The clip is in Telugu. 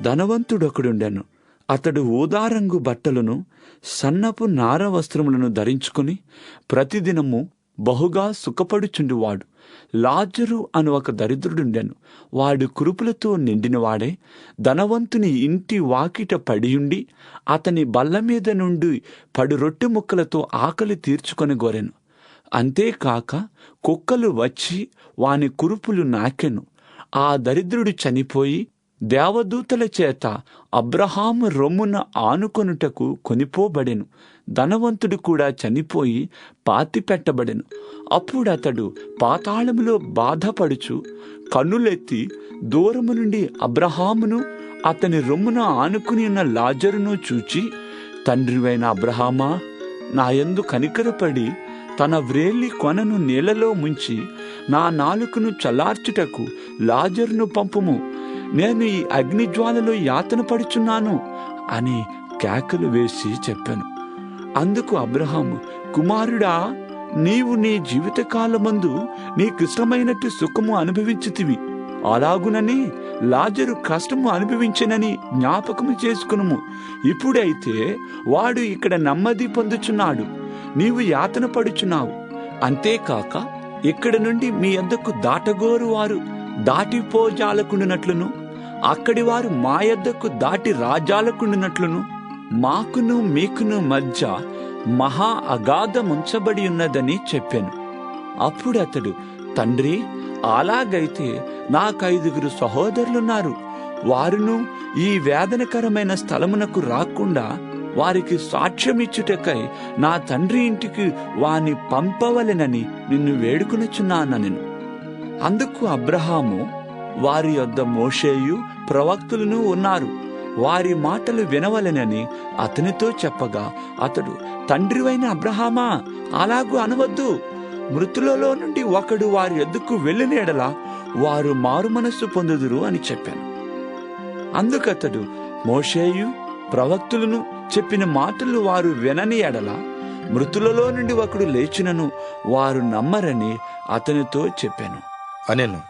ధనవంతుడొకడుండెను. అతడు ఊదారంగు బట్టలను సన్నపు నార వస్త్రములను ధరించుకుని ప్రతిదినము బహుగా సుఖపడుచుండువాడు. లాజరు అను ఒక దరిద్రుడుండెను. వాడు కురుపులతో నిండినవాడే. ధనవంతుని ఇంటి వాకిట పడియుండి అతని బల్ల మీద నుండి పడు రొట్టె ముక్కలతో ఆకలి తీర్చుకొని గోరెను. అంతేకాక కుక్కలు వచ్చి వాని కురుపులు నాకెను. ఆ దరిద్రుడు చనిపోయి దేవదూతల చేత అబ్రహాము రొమ్మున ఆనుకొనుటకు కొనిపోబడెను. ధనవంతుడు కూడా చనిపోయి పాతి పెట్టబడెను అప్పుడు అతడు పాతాళములో బాధపడుచు కన్నులెత్తి దూరము నుండి అబ్రహామును అతని రొమ్మున ఆనుకుని ఉన్న లాజరును చూచి తండ్రివైన అబ్రహామా నాయందు కనికరపడి తన వ్రేలి కొనను నీళ్ళలో ముంచి నా నాలుకను చల్లార్చుటకు లాజరును పంపుము. నేను ఈ అగ్నిజ్వాలలో యాతన పడుచున్నాను అని కేకలు వేసి చెప్పాను. అందుకు అబ్రహాము కుమారుడా నీవు నీ జీవితకాలమందు నీకిష్టమైనట్టు సుఖము అనుభవించితివి. అలాగునని లాజరు కష్టము అనుభవించినని జ్ఞాపకము చేసుకునుము. ఇప్పుడైతే వాడు ఇక్కడ నెమ్మది పొందుచున్నాడు. నీవు యాతన పడుచున్నావు. అంతేకాక ఇక్కడ నుండి మీ యొద్దకు దాటగోరు వారు దాటిపోజాలకుండినట్లును అక్కడి వారు మా యొద్దకు దాటి రాజాలకుండినట్లును మాకును మీకును మధ్య మహా అగాధముంచబడి ఉన్నదని చెప్పాను. అప్పుడు అతడు తండ్రి అలాగైతే నాకైదుగురు సహోదరులున్నారు. వారును ఈ వేదనకరమైన స్థలమునకు రాకుండా వారికి సాక్ష్యమిచ్చుటకై నా తండ్రి ఇంటికి వాని పంపవలెనని నిన్ను వేడుకునుచున్నాను నేను అందుకు అబ్రహాము వారి యొద్ద మోషేయు ప్రవక్తులను ఉన్నారు. వారి మాటలు వినవలెనని అతనితో చెప్పగా అతడు తండ్రివైన అబ్రహామా? అలాగూ అనవద్దు. మృతులలో నుండి ఒకడు వారి ఎద్దుకు వెళ్ళిన ఎడల వారు మారు మనస్సు పొందుదురు అని చెప్పాను. అందుకతడు మోషేయు ప్రవక్తులను చెప్పిన మాటలు వారు వినని ఎడల మృతులలో నుండి ఒకడు లేచినను వారు నమ్మరని అతనితో చెప్పాను. అనెను.